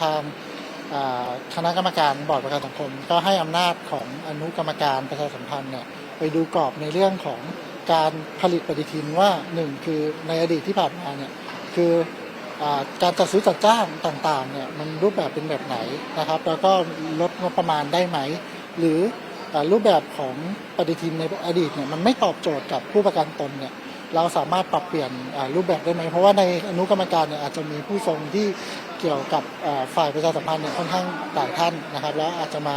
ทางคณะกรรมการบอร์ดประกันสังคม ก็ให้อำนาจของอนุกรรมการประชาสัมพันธ์เนี่ยไปดูกรอบในเรื่องของการผลิตปฏิทินว่าหนึ่งคือในอดีตที่ผ่านมาเนี่ยคืออการจัดซื้อจัดจ้างต่างๆเนี่ยมันรูปแบบเป็นแบบไหนนะครับ แล้วก็ลดงบประมาณได้ไหม หรืออรูปแบบของปฏิทินในอดีตเนี่ยมันไม่ตอบโจทย์กับผู้ประกันตนเนี่ย เราสามารถปรับเปลี่ยนรูปแบบได้ไหม เพราะว่าในอนุกรรมการเนี่ยอาจจะมีผู้ทรงที่เกี่ยวกับฝ่ายประชาสัมพันธ์เนี่ยค่อนข้างหลายท่านนะครับ แล้วอาจจะมา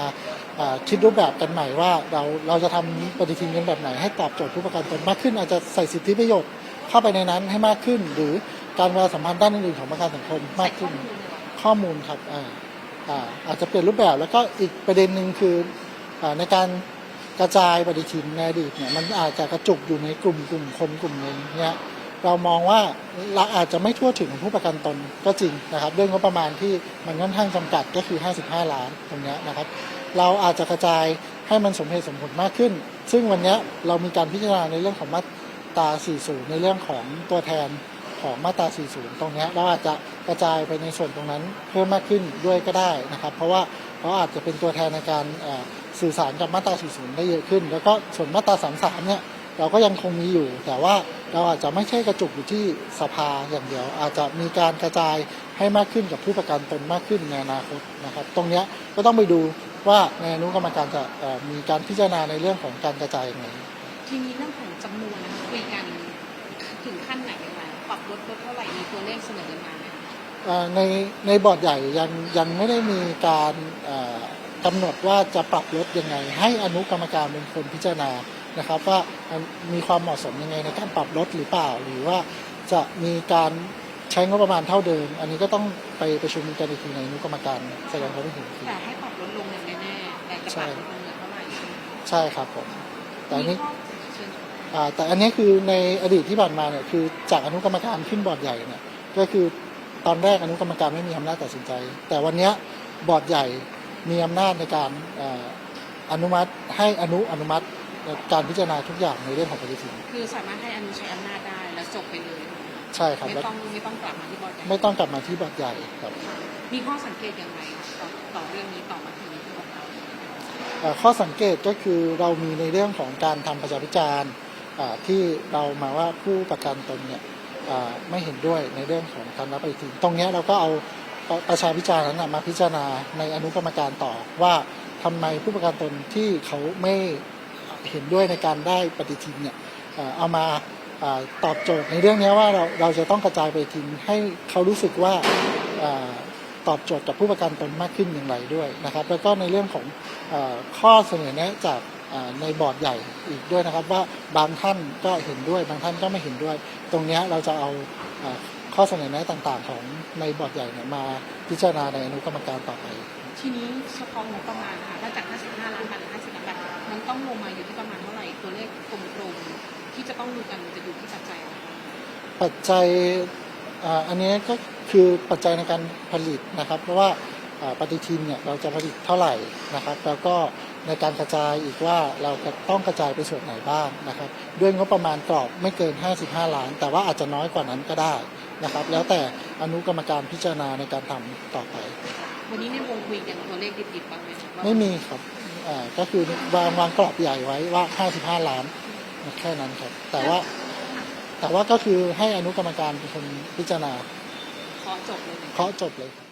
คิดรูปแบบกันใหม่ว่าเราเราจะทำปฏิทินกันแบบไหนให้ตอบโจทย์ผู้ประกันตนมากขึ้น อาจจะใส่สิทธิประโยชน์เข้าไปในนั้นให้มากขึ้น หรือการประชาสัมพันธ์ด้านอื่นๆของประกันสังคมมากขึ้นข้อมูลครับอาอาอาจจะเปลี่ยนรูปแบบแล้วก็อีกประเด็นหนึ่งคืออในการ กระจายปฏิทินในอดีตเนี่ยมันอาจจะกระจุกอยู่ในกลุ่มกลุ่มคนกลุ่มหนึ่งเนี่ยเรามองว่าเราอาจจะไม่ทั่วถึงผู้ประกันตนก็จริงนะครับด้วยงบประมาณที่มันค่อนข้างจำกัดก็คือ 55 ล้านตรงนี้นะครับ เราอาจจะกระจายให้มันสมเหตุสมผลมากขึ้น ซึ่งวันนี้เรามีการพิจารณาในเรื่องของมาตรา 40 ในเรื่องของตัวแทนของมาตรา 40 ตรงนี้เราอาจจะกระจายไปในส่วนตรงนั้นเพิ่มมากขึ้นด้วยก็ได้นะครับ เพราะว่าเขาอาจจะเป็นตัวแทนในการ สื่อสารกับมาตรา 40 ได้เยอะขึ้น แล้วก็ส่วนมาตรา 33 เนี่ยเราก็ยังคงมีอยู่ แต่ว่าเราอาจจะไม่ใช่กระจุกอยู่ที่สภาอย่างเดียว อาจจะมีการกระจายให้มากขึ้นกับผู้ประกันตนมากขึ้นในอนาคตนะครับ ตรงเนี้ยก็ต้องไปดูว่าในอนุกรรมการจะเอ่อมีการพิจารณาในเรื่องของการกระจายยังไงทีนี้เรื่องของจำนวนนะคะคุยกันถึงขั้นไหนยังไงปรับลดลดเท่าไหร่มีตัวเลขเสนอมาไหมคะเอ่อในในบอร์ดใหญ่ยังยังไม่ได้มีการเอ่อ กำหนดว่าจะปรับลดยังไง ให้อนุกรรมการเป็นคนพิจารณานะครับ ว่ามันมีความเหมาะสมยังไงในการปรับลดหรือเปล่า หรือว่าจะมีการใช้งบประมาณเท่าเดิม อันนี้ก็ต้องไปประชุมกันอีกทีในอนุกรรมการแสดงความคิดเห็นอีกทีแต่ให้ปรับลดลงอย่างแน่ๆแต่จะปรับลดลงเหลือเท่าไหร่ใช่ครับผมแต่อันนี้มีข้อเชิญอ่าแต่อันนี้คือในอดีตที่ผ่านมาเนี่ยคือจากอนุกรรมการขึ้นบอร์ดใหญ่เนี่ยก็คือตอนแรกอนุกรรมการไม่มีอำนาจตัดสินใจ แต่วันเนี้ยบอร์ดใหญ่ มีอำนาจในการเอ่ออนุมัติให้อนุอนุมัติการพิจารณาทุกอย่างในเรื่องของปฏิทินคือสามารถให้อนุใช้อำนาจได้แล้วจบไปเลยใช่ครับไม่แล้วต้องไม่ต้องกลับมาที่บอร์ดใหญ่ไม่ต้องกลับมาที่บอร์ดใหญ่ครับมีข้อสังเกตอย่างไรต่อต่อเรื่องนี้ต่อมาถึงที่บอกเราเอ่อข้อสังเกตก็คือเรามีในเรื่องของการทำประชาพิจารณ์อ่าที่เรามาว่าผู้ประกันตนเนี่ยอ่าไม่เห็นด้วยในเรื่องของการรับปฏิทินตรงเนี้ยเราก็เอา ประชาพิจารณ์นั้นมาพิจารณาในอนุกรรมการต่อว่าทำไมผู้ประกันตนที่เขาไม่เห็นด้วยในการได้ปฏิทินเนี่ยเอามาตอบโจทย์ในเรื่องนี้ว่าเราเราจะต้องกระจายไปฏิทินให้เขารู้สึกว่าตอบโจทย์กับผู้ประกันตนมากขึ้นอย่างไรด้วยนะครับ แล้วก็ในเรื่องของอข้อเสนอแนะจากในบอร์ดใหญ่อีกด้วยนะครับ ว่าบางท่านก็เห็นด้วยบางท่านก็ไม่เห็นด้วย ตรงนี้เราจะเอา ข้อเสนอแนะต่างๆ ของในบอร์ดใหญ่เนี่ยมาพิจารณาในอนุกรรมการต่อไป ทีนี้เฉพาะงบประมาณนะคะถ้าจาก 55 ล้านบาทหรือ50ล้านบาทมันต้องลงมาอยู่ที่ประมาณเท่าไหร่ตัวเลขกลมๆที่จะต้องดูกันจะอยู่ที่ปัจจัยอะไรคะปัจจัยอ่าอันนี้ก็คือปัจจัยในการผลิตนะครับ เพราะว่าอ่าปฏิทินเนี่ยเราจะผลิตเท่าไหร่นะครับ แล้วก็ในการกระจายอีกว่าเราจะต้องกระจายไปส่วนไหนบ้างนะครับ ด้วยงบประมาณกรอบไม่เกิน 55 ล้าน แต่ว่าอาจจะน้อยกว่านั้นก็ได้ นะครับ แล้วแต่อนุกรรมการพิจารณาในการทำต่อไป วันนี้ในวงคุยกันตัวเลขดิบๆบ้างไหมคะว่าไม่มีครับอ่าก็คือวางวางกรอบใหญ่ไว้ว่า 55 ล้านแค่นั้นครับ แต่ว่าแต่ว่าก็คือให้อนุกรรมการเป็นคนพิจารณาขอจบเลยเคาะจบเลยครับ